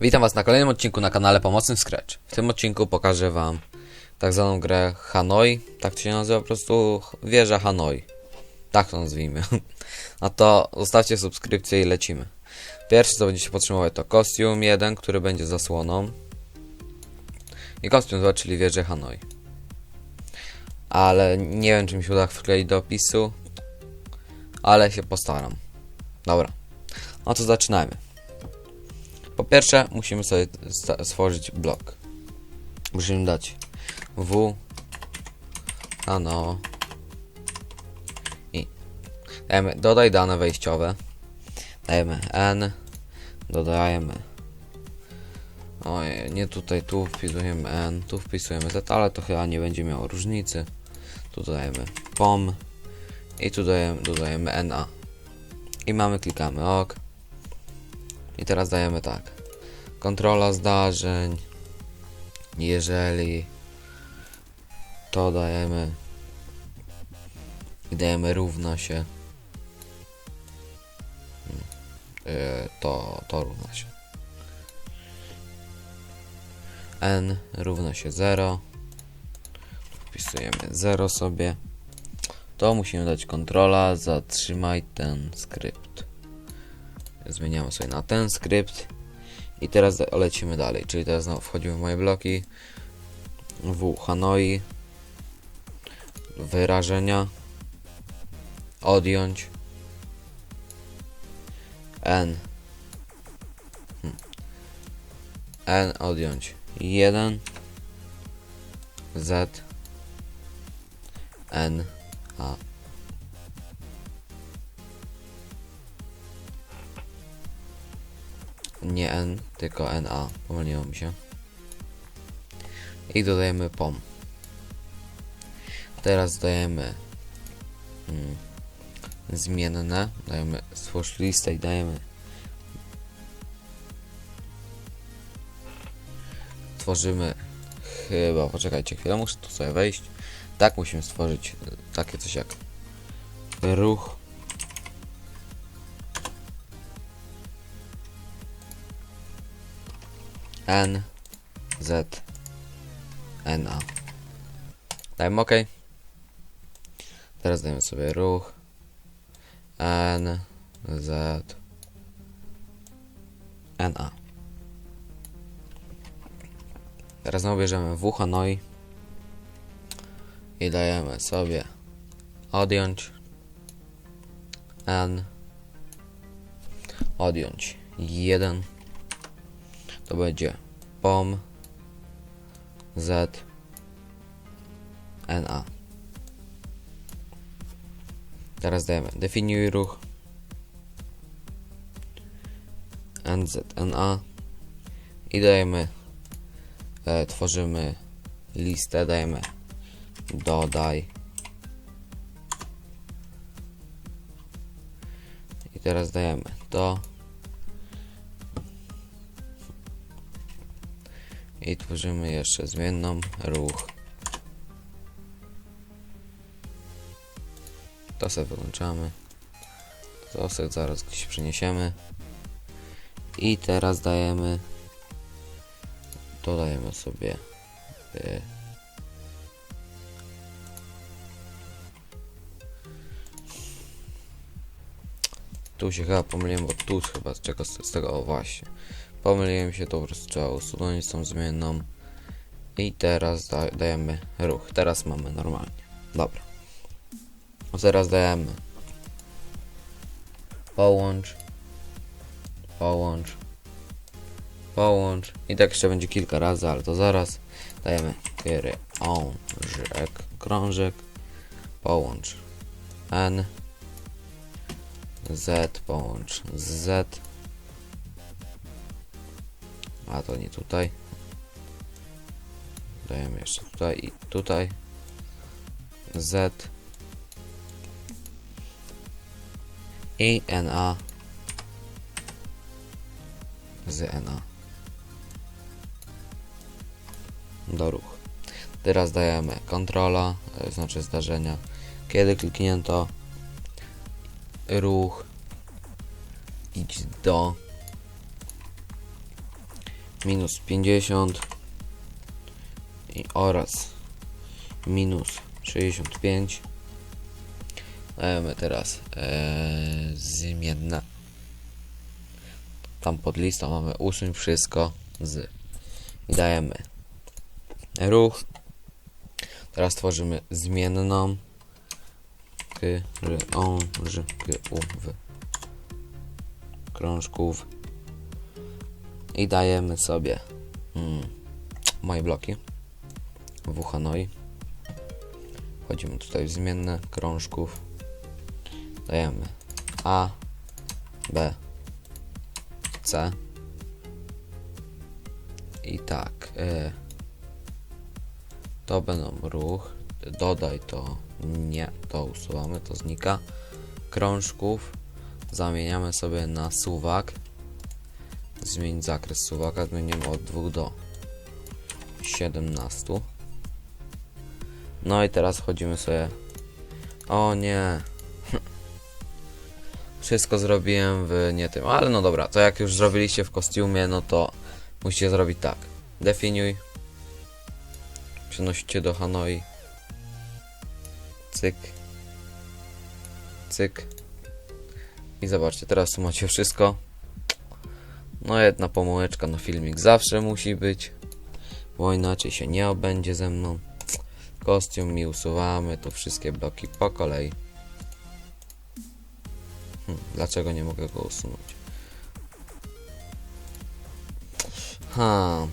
Witam Was na kolejnym odcinku na kanale Pomocny Scratch. W tym odcinku pokażę Wam tak zwaną grę Hanoi. Tak to się nazywa po prostu wieża Hanoi. Tak to nazwijmy. A to zostawcie subskrypcję i lecimy. Pierwszy co będziecie potrzebować to kostium jeden, który będzie zasłoną. I kostium 2, czyli wieżę Hanoi. Ale nie wiem czy mi się uda wkleić do opisu. Ale się postaram. Dobra. No to zaczynajmy. Po pierwsze, musimy sobie stworzyć blok. Musimy dać W, ano i dajemy dodaj dane wejściowe. Dajemy N, dodajemy. Oj, nie tutaj, tu wpisujemy N, tu wpisujemy Z, ale to chyba nie będzie miało różnicy. Tu dodajemy POM i tu dodajemy, dodajemy NA. I mamy, klikamy OK. I teraz dajemy tak. Kontrola zdarzeń. Jeżeli to dajemy i dajemy równa się. Yy, to, to równa się. n równa się 0. Wpisujemy 0 sobie. To musimy dać kontrola. Zatrzymaj ten skrypt zmieniamy sobie na ten skrypt. I teraz lecimy dalej, czyli teraz znowu wchodzimy w moje bloki. W Hanoi. Wyrażenia. Odjąć. N. N odjąć. 1 z. N. A nie N, tylko NA. Pomyliło mi się. I dodajemy POM. Teraz dajemy mm, zmienne. Dajemy stwórz listę i dajemy tworzymy chyba, poczekajcie chwilę, muszę tu sobie wejść. Tak musimy stworzyć y, takie coś jak ruch N Z N A. Dajmy OK. Teraz dajemy sobie ruch N Z N A. Teraz znowu bierzemy W Hanoi i dajemy sobie odjąć N odjąć 1 to będzie POM Z NA. Teraz dajemy. Definiuj ruch. NZNA i dajemy e, tworzymy listę, dajemy dodaj. I teraz dajemy to i tworzymy jeszcze zmienną ruch. To sobie wyłączamy. To sobie zaraz gdzieś przeniesiemy. I teraz dajemy dodajemy sobie y, tu się chyba pomyliłem, bo tu chyba z czego z, tego o właśnie Pomyliłem się, to prostu trzeba usunąć tą zmienną. I teraz da, dajemy ruch. Teraz mamy normalnie. Dobra. Teraz dajemy połącz, połącz, połącz. I tak jeszcze będzie kilka razy, ale to zaraz. Dajemy krążek, krążek, połącz n, z, połącz z. A to nie tutaj. Dajemy jeszcze tutaj i tutaj. Z. I NA. Z NA. Do ruch. Teraz dajemy kontrola, to znaczy zdarzenia. Kiedy kliknięto ruch idź do minus 50 i oraz minus 65 dajemy teraz zmienne tam pod listą mamy usuń wszystko z i dajemy ruch. Teraz tworzymy zmienną k, r, o, ż, k, u, w krążków i dajemy sobie mm, moje bloki w Hanoi. Wchodzimy tutaj w zmienne krążków. Dajemy A, B, C. I tak. Y, to będą ruch. Dodaj to nie. To usuwamy, to znika. Krążków zamieniamy sobie na suwak. Zmienić zakres suwaka. Zmienimy od 2 do 17. No i teraz wchodzimy sobie. O nie. Wszystko zrobiłem w nie tym, ale no dobra, to jak już zrobiliście w kostiumie, no to musicie zrobić tak. Definiuj. Przenosicie do Hanoi. Cyk. Cyk. I zobaczcie, teraz tu macie wszystko. No jedna pomałeczka, no filmik zawsze musi być. Bo inaczej się nie obędzie ze mną. Kostium mi usuwamy, to wszystkie bloki po kolei. Hm, dlaczego nie mogę go usunąć? Ha.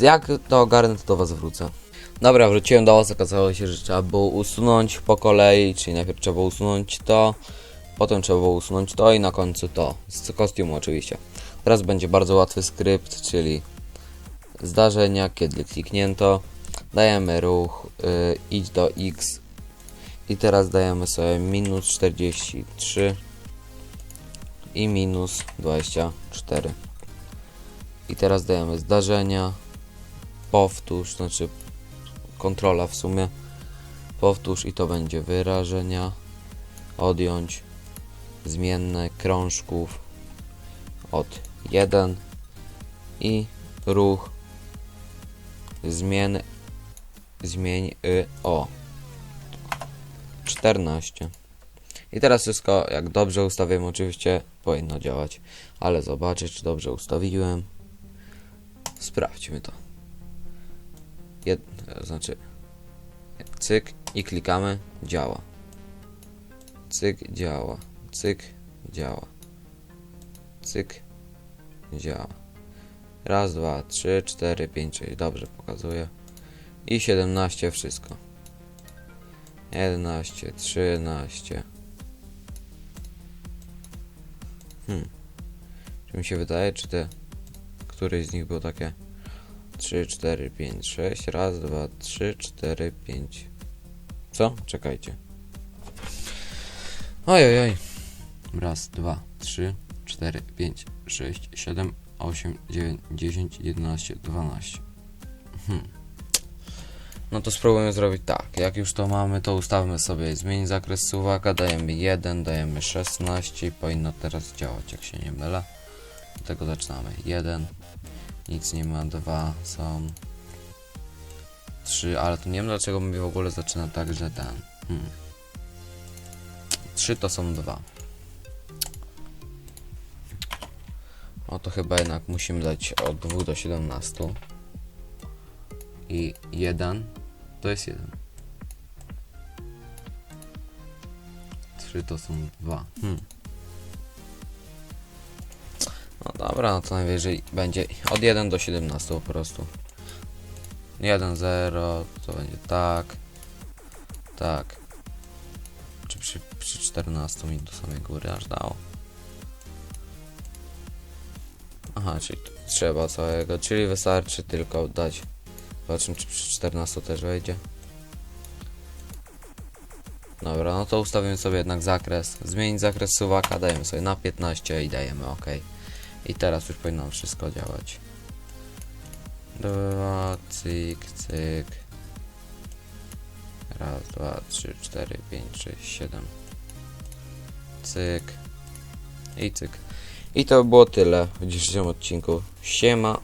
Jak to ogarnę, to do was wrócę. Dobra, wróciłem do was, okazało się, że trzeba było usunąć po kolei, czyli najpierw trzeba było usunąć to, potem trzeba było usunąć to i na końcu to, z kostiumu oczywiście. Teraz będzie bardzo łatwy skrypt, czyli zdarzenia, kiedy kliknięto, dajemy ruch, y, idź do x i teraz dajemy sobie minus 43 i minus 24 i teraz dajemy zdarzenia, powtórz, znaczy kontrola w sumie, powtórz i to będzie wyrażenia, odjąć, zmienne krążków od 1 i ruch zmień zmień y, o. 14 i teraz wszystko jak dobrze ustawiłem oczywiście powinno działać. Ale zobaczę czy dobrze ustawiłem. Sprawdźmy to Jed, znaczy cyk i klikamy działa cyk działa cyk działa cyk działa Raz, dwa, trzy, cztery, pięć, sześć. Dobrze pokazuje. I 17 wszystko. 11, 13. Hmm. Czy mi się wydaje, czy te... Któryś z nich było takie... 3, 4, 5, 6. Raz, dwa, trzy, cztery, pięć. Co? Czekajcie. Oj, oj, oj. Raz, dwa, trzy, cztery, pięć, sześć, siedem, 8, 9, 10, 11, 12. Hmm. No to spróbujemy zrobić tak. Jak już to mamy, to ustawmy sobie zmień zakres suwaka, dajemy 1, dajemy 16 i powinno teraz działać, jak się nie mylę. Do tego zaczynamy. 1, nic nie ma, 2 są 3, ale to nie wiem dlaczego mi w ogóle zaczyna tak, że ten. Hmm. 3 to są 2. O to chyba jednak musimy dać od 2 do 17. I 1 to jest 1. 3 to są 2. Hmm. Dobra, no to najwyżej będzie od 1 do 17 po prostu. 1, 0, to będzie tak. Tak. Czy przy, przy 14 mi do samej góry aż dało? Aha, czyli trzeba całego, czyli wystarczy tylko dać. Zobaczymy, czy przy 14 też wejdzie. Dobra, no to ustawimy sobie jednak zakres. Zmienić zakres suwaka, dajemy sobie na 15 i dajemy OK. I teraz już powinno wszystko działać. Dwa, cyk, cyk. Raz, dwa, trzy, cztery, pięć, sześć, siedem. Cyk. i cyk. I to by było tyle w dzisiejszym odcinku. Siema.